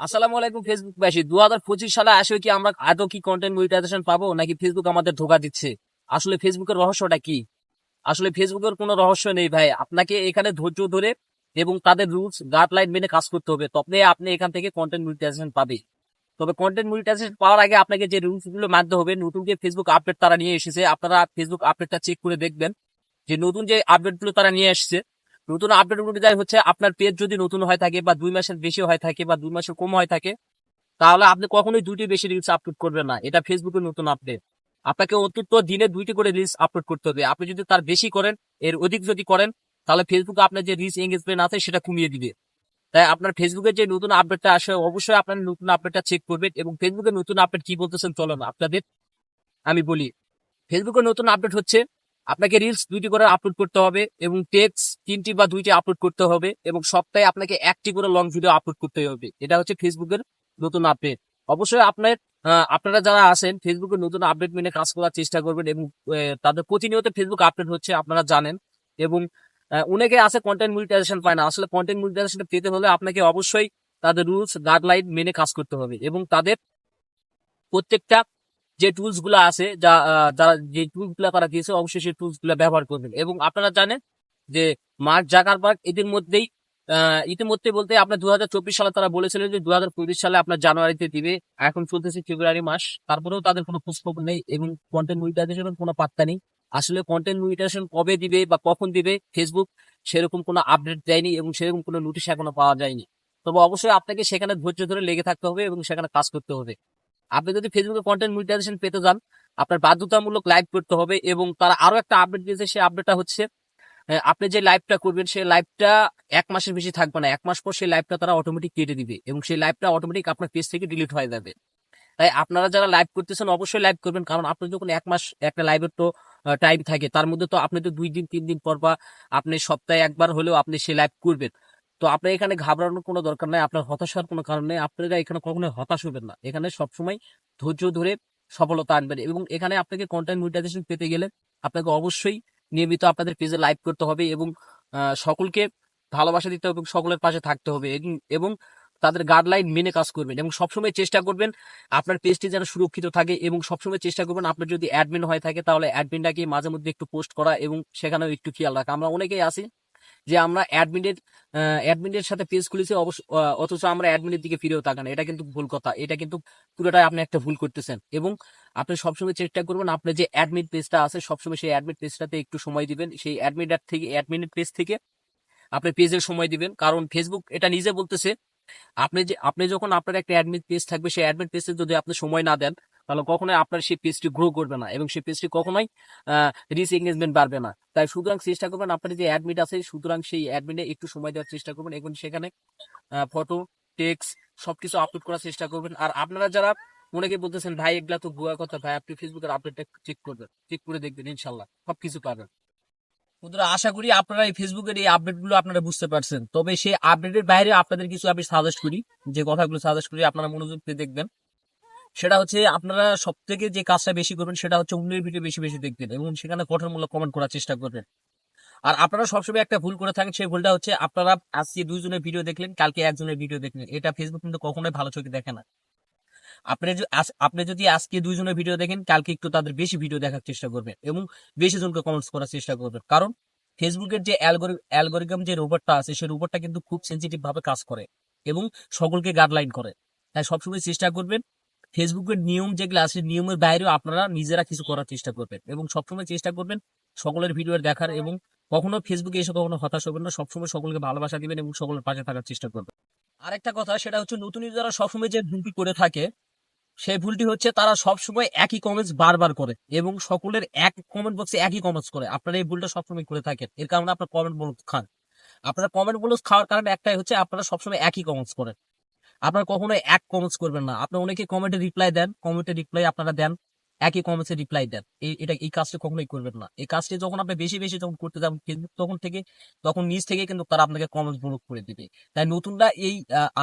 আসসালামু আলাইকুম ফেসবুক বাসী। দু হাজার পঁচিশ সালে আসলে কি আমরা আদৌ কি কন্টেন্ট মনিটাইজেশন পাবো নাকি ফেসবুক আমাদের ধোকা দিচ্ছে? আসলে ফেসবুকের রহস্যটা কি? আসলে ফেসবুকের কোনো রহস্য নেই ভাই। আপনাকে এখানে ধৈর্য ধরে এবং তাদের রুলস গাইডলাইন মেনে কাজ করতে হবে। তবে আপনি এখান থেকে কন্টেন্ট মনিটাইজেশন পাবে তবে কন্টেন্ট মনিটাইজেশন পাওয়ার আগে আপনাকে যে রুলসগুলো মানতে হবে, নতুন যে ফেসবুক আপডেট তারা নিয়ে এসেছে, আপনারা ফেসবুক আপডেটটা চেক করে দেখবেন। যে নতুন যে আপডেটগুলো তারা নিয়ে এসেছে নতুন আপডেট অনুযায়ী হচ্ছে, আপনার পেজ যদি নতুন হয়ে থাকে বা দুই মাসের বেশি হয়ে থাকে বা দুই মাসের কম হয়ে থাকে, তাহলে আপনি কখনোই দুইটি বেশি রিলস আপলোড করবেন না। এটা ফেসবুকের নতুন আপডেট আপনাকে অত্যন্ত দিনে দুইটি করে রিলস আপলোড করতে হবে। আপনি যদি তার বেশি করেন, এর অধিক যদি করেন, তাহলে ফেসবুকে আপনার যে রিচ এঙ্গেজমেন্ট আছে, সেটা কমিয়ে দিবে। তাই আপনার ফেসবুকের যে নতুন আপডেটটা আসে, অবশ্যই আপনার নতুন আপডেটটা চেক করবেন এবং ফেসবুকের নতুন আপডেট কি বলতেছেন চলো না আপনাদের আমি বলি। ফেসবুকের নতুন আপডেট হচ্ছে আপনাকে রিলস দুইটি করে আপলোড করতে হবে এবং টেক্স তিনটি বা দুইটি আপলোড করতে হবে এবং সপ্তাহে আপনাকে একটি করে লং ভিডিও আপলোড করতে হবে। এটা হচ্ছে ফেসবুকের নতুন আপডেট অবশ্যই আপনার আপনারা যারা আছেন ফেসবুকের নতুন আপডেট মেনে কাজ করার চেষ্টা করবেন এবং তাদের প্রতিনিয়ত ফেসবুক আপডেট হচ্ছে, আপনারা জানেন। এবং অনেকে আছে কন্টেন্ট মনিটাইজেশন পায় না। আসলে কন্টেন্ট মনিটাইজেশন পেতে হলে আপনাকে অবশ্যই তাদের রুলস গাইডলাইন মেনে কাজ করতে হবে এবং তাদের প্রত্যেকটা যে টুলসগুলো আছে, যা যারা, যে টুলসগুলো তারা দিয়েছে, অবশ্যই সেই টুলসগুলো ব্যবহার করবেন। এবং আপনারা জানেন যে মার্ক জাকারবার্গ এদের মধ্যেই ইতিমধ্যে বলতে আপনার দু হাজার চব্বিশ সালে তারা বলেছিলেন যে দু সালে আপনার জানুয়ারিতে দিবে। এখন চলতেছে ফেব্রুয়ারি মাস। তারপরেও তাদের কোনো খোঁজখবর নেই এবং কন্টেন্ট মনিটাইজেশনের কোনো পাত্তা নেই। আসলে কন্টেন্ট মনিটাইজেশন কবে দিবে বা কখন দিবে ফেসবুক সেরকম কোনো আপডেট দেয়নি এবং সেরকম কোনো নোটিশ এখনও পাওয়া যায়নি। তবে অবশ্যই আপনাকে সেখানে ধৈর্য ধরে লেগে থাকতে হবে এবং সেখানে কাজ করতে হবে। আপনি যদি ফেসবুকে কন্টেন্ট মনিটাইজেশন পেতে যান, আপনার বাধ্যতামূলক লাইভ করতে হবে এবং তারা আরও একটা আপডেট দিয়েছে, সেই আপডেটটা হচ্ছে আপনি যে লাইভটা করবেন, সেই লাইভটা এক মাসের বেশি থাকবে না। এক মাস পর সেই লাইভটা তারা অটোমেটিক কেটে দিবে এবং সেই লাইভটা অটোমেটিক আপনার পেজ থেকে ডিলিট হয়ে যাবে। তাই আপনারা যারা লাইভ করতেছেন, অবশ্যই লাইভ করবেন, কারণ আপনি যখন এক মাস একটা লাইভের তো টাইম থাকে, তার মধ্যে তো আপনি তো দুই দিন, তিন দিন পর বা আপনি সপ্তাহে একবার হলেও আপনি সেই লাইভ করবেন। তো আপনার এখানে ঘাবড়ানোর কোনো দরকার নাই, আপনার হতাশার কোনো কারণ নেই, আপনারা এখানে কখনো হতাশ হবেন না। এখানে সবসময় ধৈর্য ধরে সফলতা আনবেন এবং এখানে আপনাকে কন্টেন্ট মনিটাইজেশন পেতে গেলে আপনাকে অবশ্যই নিয়মিত আপনাদের পেজে লাইভ করতে হবে এবং সকলকে ভালোবাসা দিতে হবে এবং সকলের পাশে থাকতে হবে এবং- এবং তাদের গাইডলাইন মেনে কাজ করবেন এবং সবসময় চেষ্টা করবেন আপনার পেজটি যেন সুরক্ষিত থাকে এবং সবসময় চেষ্টা করবেন আপনার যদি অ্যাডমিন হয়ে থাকে তাহলে অ্যাডমিনটাকে মাঝে মধ্যে একটু পোস্ট করা এবং সেখানেও একটু খেয়াল রাখা। আমরা অনেকেই আছি যে আমরা অ্যাডমিনের অ্যাডমিনের সাথে পেজ খুলেছি, অবশ্য অথচ আমরা অ্যাডমিনের দিকে ফিরেও তাকান এটা কিন্তু ভুল কথা। এটা কিন্তু পুরোটাই আপনি একটা ভুল করতেছেন। এবং আপনি সবসময় চেষ্টা করবেন, আপনার যে অ্যাডমিট পেজটা আছে, সবসময় সেই অ্যাডমিট পেজটাতে একটু সময় দিবেন। সেই অ্যাডমিটার থেকে অ্যাডমিনের পেজ থেকে আপনি পেজের সময় দিবেন। কারণ ফেসবুক এটা নিজে বলতেছে, আপনি যে, আপনি যখন আপনার একটা অ্যাডমিট পেজ থাকবে, সেই অ্যাডমিট পেজে যদি আপনি সময় না দেন তাহলে কখনোই আপনার সেই পেজটি গ্রো করবে না এবং সেই পেজটি কখনোই রিচ এঙ্গেজমেন্ট বাড়বে না। তাই সুতরাং চেষ্টা করবেন আপনার যে অ্যাডমিট আছে, সুতরাং সেই অ্যাডমিটে একটু সময় দেওয়ার চেষ্টা করবেন এবং সেখানে ফটো টেক্স সবকিছু আপলোড করার চেষ্টা করবেন। আর আপনারা যারা, অনেকে বলতেছেন, ভাই, এগুলা তো ভুয়া কথা, ভাই, আপনি ফেসবুকের আপডেটটা চেক করবেন চেক করে দেখবেন, ইনশাল্লাহ, সবকিছু পাবেন। বন্ধুরা, আশা করি আপনারা এই ফেসবুকের এই আপডেটগুলো আপনারা বুঝতে পারছেন। তবে সেই আপডেটের বাইরে আপনাদের কিছু আমি সাজেস্ট করি, যে কথাগুলো সাজেস্ট করি, আপনারা মনোযোগ দিয়ে দেখবেন। সেটা হচ্ছে আপনারা সব থেকে যে কাজটা বেশি করবেন সেটা হচ্ছে অন্যের ভিডিও বেশি বেশি দেখবেন এবং সেখানে গঠনমূলক কমেন্ট করার চেষ্টা করবেন। আর আপনারা সবসময় একটা ভুল করে থাকেন, সেই ভুলটা হচ্ছে আপনারা আজকে দুইজনের ভিডিও দেখলেন, কালকে একজনের ভিডিও দেখলেন। এটা ফেসবুক কিন্তু কখনোই ভালো চোখে দেখে না। আপনি আপনি যদি আজকে দুইজনের ভিডিও দেখেন, কালকে একটু তাদের বেশি ভিডিও দেখার চেষ্টা করবেন এবং বেশি জনকে কমেন্টস করার চেষ্টা করবেন। কারণ ফেসবুকের যে অ্যালগোরিদম যে রোবটটা আছে, সেই রোবটটা কিন্তু খুব সেন্সিটিভ ভাবে কাজ করে এবং সকলকে গাইডলাইন করে। তাই সবসময় চেষ্টা করবেন ফেসবুকের নিয়ম যেগুলো আছে, নিয়মের বাইরেও আপনারা নিজেরা কিছু করার চেষ্টা করবেন এবং সবসময় চেষ্টা করবেন সকলের ভিডিও দেখার এবং কখনো ফেসবুকে এসে কখনো হতাশ হবেন না, সবসময় সকলকে ভালোবাসা দিবেন এবং সকলের পাশে থাকার চেষ্টা করবেন। আরেকটা কথা, সেটা হচ্ছে নতুন যারা সবসময় যে ভুলটি করে থাকে, সেই ভুলটি হচ্ছে তারা সবসময় একই কমেন্টস বারবার করে এবং সকলের এক কমেন্ট বক্সে একই কমেন্টস করে। আপনারা এই ভুলটা সবসময় করে থাকেন। এর কারণে আপনার কমেন্ট বলুন খান। আপনারা কমেন্ট বলুন খাওয়ার কারণে একটাই হচ্ছে আপনারা সবসময় একই কমেন্টস করেন। আপনারা কখনো এক কমেন্টস করবেন না। আপনারা অনেকে কমেন্টে রিপ্লাই দেন কমেন্টে রিপ্লাই আপনারা দেন, একই কমেন্টসে রিপ্লাই দেন। এই, এটা, এই কাজটা কখনোই করবেন না। এই কাজটি যখন আপনি বেশি বেশি যখন করতে যাবেন ফেসবুক তখন থেকে, তখন নিজ থেকে কিন্তু তারা আপনাকে কমেন্টস ব্লক করে দিবে। তাই নতুনরা এই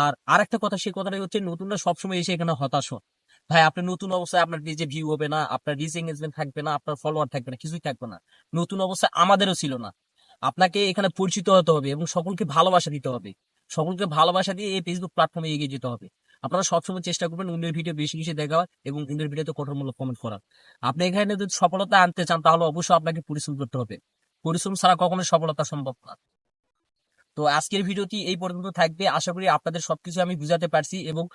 আর আরেকটা কথা, সেই কথাটাই হচ্ছে নতুনরা সবসময় এসে এখানে হতাশ হন। ভাই, আপনি নতুন অবস্থায় আপনার নিজে ভিউ হবে না, আপনার রিচ এঙ্গেজমেন্ট থাকবে না, আপনার ফলোয়ার থাকবে না, কিছুই থাকবে না। নতুন অবস্থায় আমাদেরও ছিল না। আপনাকে এখানে পরিচিত হতে হবে এবং সকলকে ভালোবাসা দিতে হবে। সকলকে ভালোবাসা দিয়ে এই ফেসবুক প্ল্যাটফর্মে এগিয়ে যেতে হবে। আপনারা সবসময় চেষ্টা করবেন অন্যের ভিডিও বেশি বেশি দেখা এবং অন্যের ভিডিওতে কঠোরমূলক কমেন্ট করার। আপনি এখানে যদি সফলতা আনতে চান, তাহলে অবশ্যই আপনাকে পরিশ্রম করতে হবে। পরিশ্রম ছাড়া কখনো সফলতা সম্ভব না। তো আজকের ভিডিওটি এই পর্যন্ত থাকবে। আশা করি আপনাদের সবকিছু আমি বুঝাতে পারছি এবং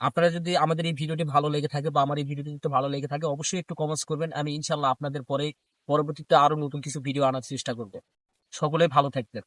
আপনারা যদি আমাদের এই ভিডিওটি ভালো লেগে থাকে বা আমার এই ভিডিওটি যদি ভালো লেগে থাকে, অবশ্যই একটু কমেন্টস করবেন। আমি ইনশাল্লাহ আপনাদের পরে পরবর্তীতে আরও নতুন কিছু ভিডিও আনার চেষ্টা করব। সকলে ভালো থাকবেন।